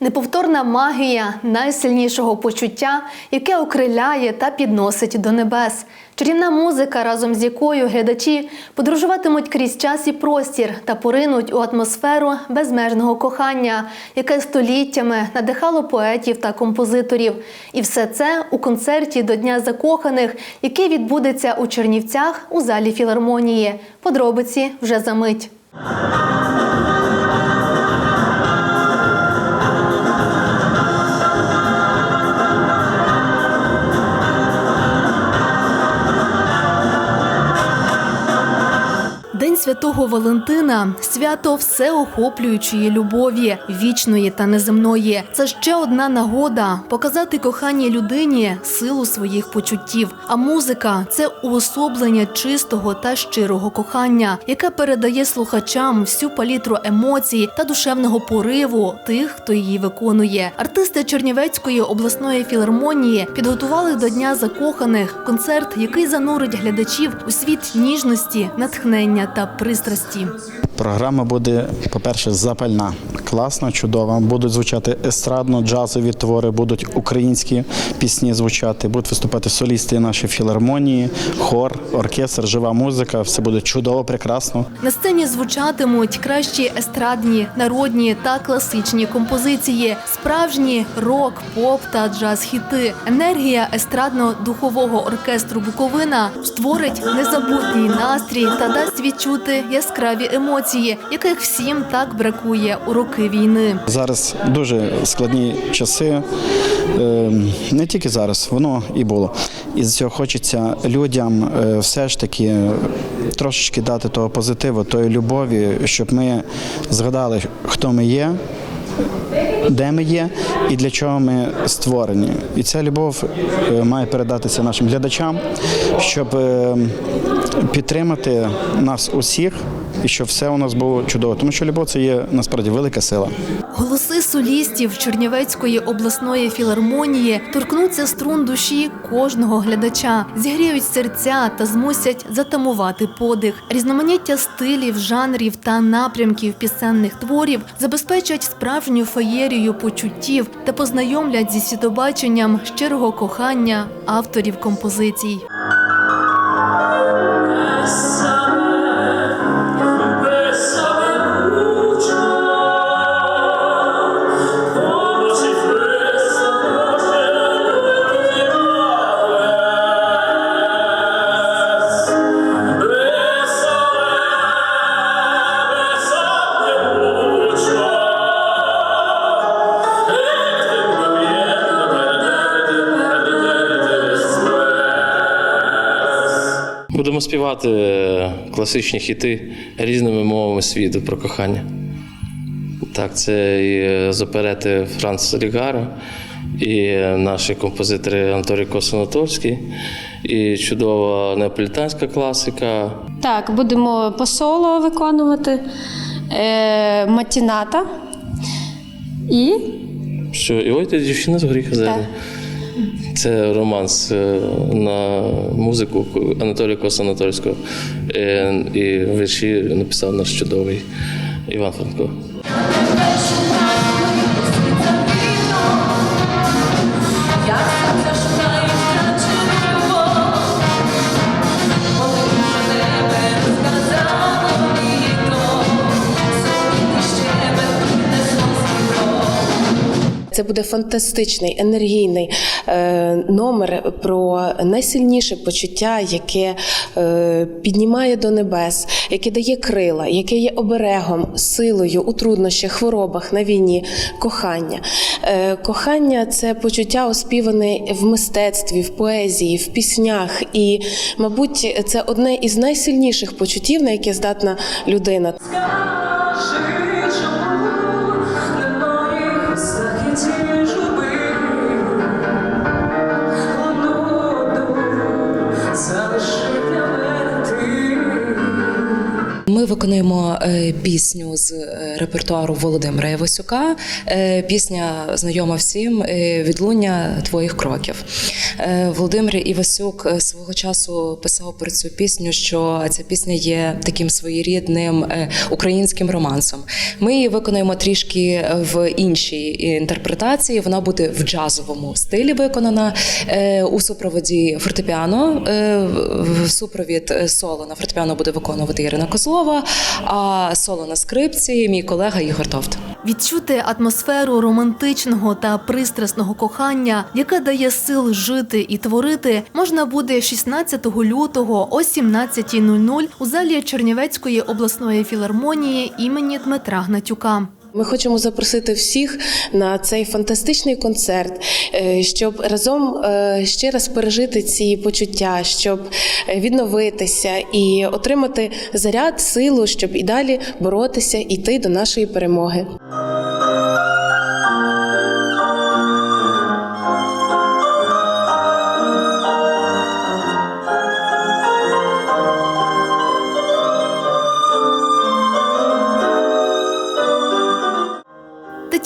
Неповторна магія найсильнішого почуття, яке окриляє та підносить до небес. Чарівна музика, разом з якою глядачі подорожуватимуть крізь час і простір та поринуть у атмосферу безмежного кохання, яке століттями надихало поетів та композиторів. І все це у концерті до Дня закоханих, який відбудеться у Чернівцях у залі філармонії. Подробиці вже за мить. Святого Валентина свято всеохоплюючої любові, вічної та неземної. Це ще одна нагода показати коханій людині силу своїх почуттів. А музика це уособлення чистого та щирого кохання, яке передає слухачам всю палітру емоцій та душевного пориву тих, хто її виконує. Артисти Чернівецької обласної філармонії підготували до Дня закоханих концерт, який занурить глядачів у світ ніжності, натхнення та пристрасті. Програма буде, по-перше, запальна, класна, чудова. Будуть звучати естрадно-джазові твори, будуть українські пісні звучати, будуть виступати солісти нашої філармонії, хор, оркестр, жива музика. Все буде чудово, прекрасно. На сцені звучатимуть кращі естрадні, народні та класичні композиції, справжні рок, поп та джаз-хіти. Енергія естрадно-духового оркестру Буковина створить незабутній настрій та дасть відчути яскраві емоції, яких всім так бракує у роки війни. Зараз дуже складні часи. Е, Не тільки зараз, воно і було. І з цього хочеться людям е, все ж таки трошечки дати того позитиву, тої любові, щоб ми згадали, хто ми є. Де ми є і для чого ми створені, і ця любов е, має передатися нашим глядачам, щоб е, підтримати нас усіх і щоб все у нас було чудово. Тому що любов це є насправді велика сила. Голоси солістів Чернівецької обласної філармонії торкнуться струн душі кожного глядача, зігріють серця та змусять затамувати подих. Різноманіття стилів, жанрів та напрямків пісенних творів забезпечать справжню феєрію почуттів та познайомлять зі світобаченням щирого кохання авторів композицій. Будемо співати е, класичні хіти різними мовами світу про кохання. Так, це і е, з оперети Франц Рігаро, і е, наші композитори Анатолій Косонатовський, і чудова неаполітанська класика. Так, будемо по соло виконувати е, матіната і Що і ой, ти дівчина з горіха зелені. Це романс е, на музику Анатолія Косанатольського. Е, І вірші написав наш чудовий Іван Франко. Це буде фантастичний енергійний е, номер про найсильніше почуття, яке е, піднімає до небес, яке дає крила, яке є оберегом, силою у труднощах, хворобах на війні, кохання. Е, кохання це почуття оспіване в мистецтві, в поезії, в піснях. І, мабуть, це одне із найсильніших почуттів, на яке здатна людина. Виконуємо е, пісню з е, репертуару Володимира Івасюка. Е, Пісня знайома всім відлуння твоїх кроків. Володимир Івасюк свого часу писав про цю пісню, що ця пісня є таким своєрідним українським романсом. Ми її виконуємо трішки в іншій інтерпретації. Вона буде в джазовому стилі виконана у супроводі фортепіано. Супровід соло на фортепіано буде виконувати Ірина Козлова, а соло на скрипці мій колега Ігор Товт. Відчути атмосферу романтичного та пристрасного кохання, яке дає сил жити і творити, можна буде 16 лютого о 17.00 у залі Чернівецької обласної філармонії імені Дмитра Гнатюка. Ми хочемо запросити всіх на цей фантастичний концерт, е, щоб разом е, ще раз пережити ці почуття, щоб е, відновитися і отримати заряд, силу, щоб і далі боротися, йти до нашої перемоги.